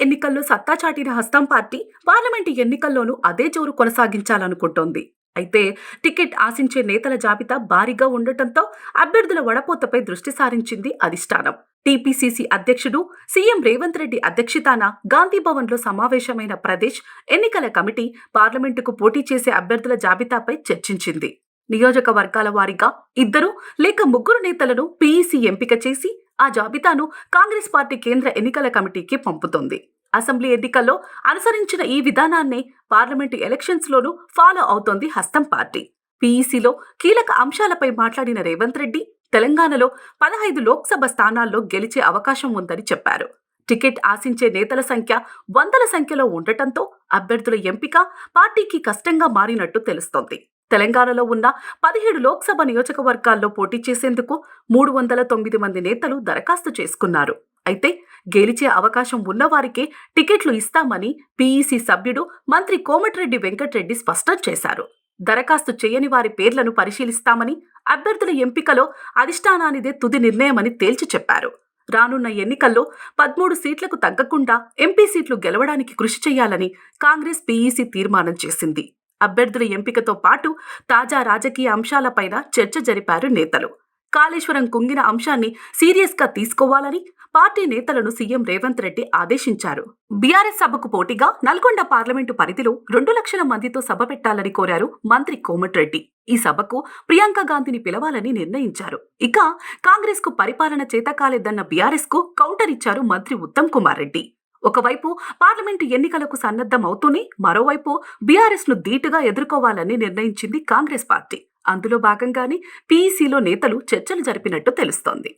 ఎన్నికల్లో సత్తా చాటిన హస్తం పార్టీ పార్లమెంటు ఎన్నికల్లోనూ అదే జోరు కొనసాగించాలనుకుంటోంది. అయితే టికెట్ ఆశించే నేతల జాబితా భారీగా ఉండటంతో అభ్యర్థుల వడపోతపై దృష్టి సారించింది అధిష్టానం. టీపీసీసీ అధ్యక్షుడు సీఎం రేవంత్ రెడ్డి అధ్యక్షతాన గాంధీభవన్లో సమావేశమైన ప్రదేశ్ ఎన్నికల కమిటీ పార్లమెంటుకు పోటీ చేసే అభ్యర్థుల జాబితాపై చర్చించింది. నియోజకవర్గాల వారీగా ఇద్దరు లేక ముగ్గురు నేతలను పీఈసీ ఎంపిక చేసి ఆ జాబితాను కాంగ్రెస్ పార్టీ కేంద్ర ఎన్నికల కమిటీకి పంపుతోంది. అసెంబ్లీ ఎన్నికల్లో అనుసరించిన ఈ విధానాన్నే పార్లమెంటు ఎలక్షన్స్లోనూ ఫాలో అవుతోంది హస్తం పార్టీ. పీఈసీలో కీలక అంశాలపై మాట్లాడిన రేవంత్ రెడ్డి తెలంగాణలో పదహైదు లోక్సభ స్థానాల్లో గెలిచే అవకాశం ఉందని చెప్పారు. టికెట్ ఆశించే నేతల సంఖ్య వందల సంఖ్యలో ఉండటంతో అభ్యర్థుల ఎంపిక పార్టీకి కష్టంగా మారినట్టు తెలుస్తోంది. తెలంగాణలో ఉన్న పదిహేడు లోక్సభ నియోజకవర్గాల్లో పోటీ చేసేందుకు మూడు వందల తొమ్మిది మంది నేతలు దరఖాస్తు చేసుకున్నారు. అయితే గెలిచే అవకాశం ఉన్నవారికే టికెట్లు ఇస్తామని పీఈసీ సభ్యుడు మంత్రి కోమటిరెడ్డి వెంకటరెడ్డి స్పష్టం చేశారు. దరఖాస్తు చేయని వారి పేర్లను పరిశీలిస్తామని అభ్యర్థుల ఎంపికలో అధిష్టానానిదే తుది నిర్ణయమని తేల్చి చెప్పారు. రానున్న ఎన్నికల్లో పదమూడు సీట్లకు తగ్గకుండా ఎంపీ సీట్లు గెలవడానికి కృషి చేయాలని కాంగ్రెస్ పీఈసీ తీర్మానం చేసింది. అభ్యర్థుల ఎంపికతో పాటు తాజా రాజకీయ అంశాలపైన చర్చ జరిపారు నేతలు. కాళేశ్వరం కుంగిన అంశాన్ని సీరియస్గా తీసుకోవాలని పార్టీ నేతలను సీఎం రేవంత్ రెడ్డి ఆదేశించారు. బీఆర్ఎస్ సభకు పోటీగా నల్గొండ పార్లమెంటు పరిధిలో రెండు లక్షల మందితో సభ పెట్టాలని కోరారు మంత్రి కోమటిరెడ్డి. ఈ సభకు ప్రియాంక గాంధీని పిలవాలని నిర్ణయించారు. ఇక కాంగ్రెస్కు పరిపాలన చేతకాలేదన్న బీఆర్ఎస్కు కౌంటర్ ఇచ్చారు మంత్రి ఉత్తమ్ కుమార్ రెడ్డి. ఒకవైపు పార్లమెంటు ఎన్నికలకు సన్నద్ధం అవుతూనే మరోవైపు బీఆర్ఎస్ను ధీటుగా ఎదుర్కోవాలని నిర్ణయించింది కాంగ్రెస్ పార్టీ. అందులో భాగంగానే పీఈసీలో నేతలు చర్చలు జరిపినట్టు తెలుస్తోంది.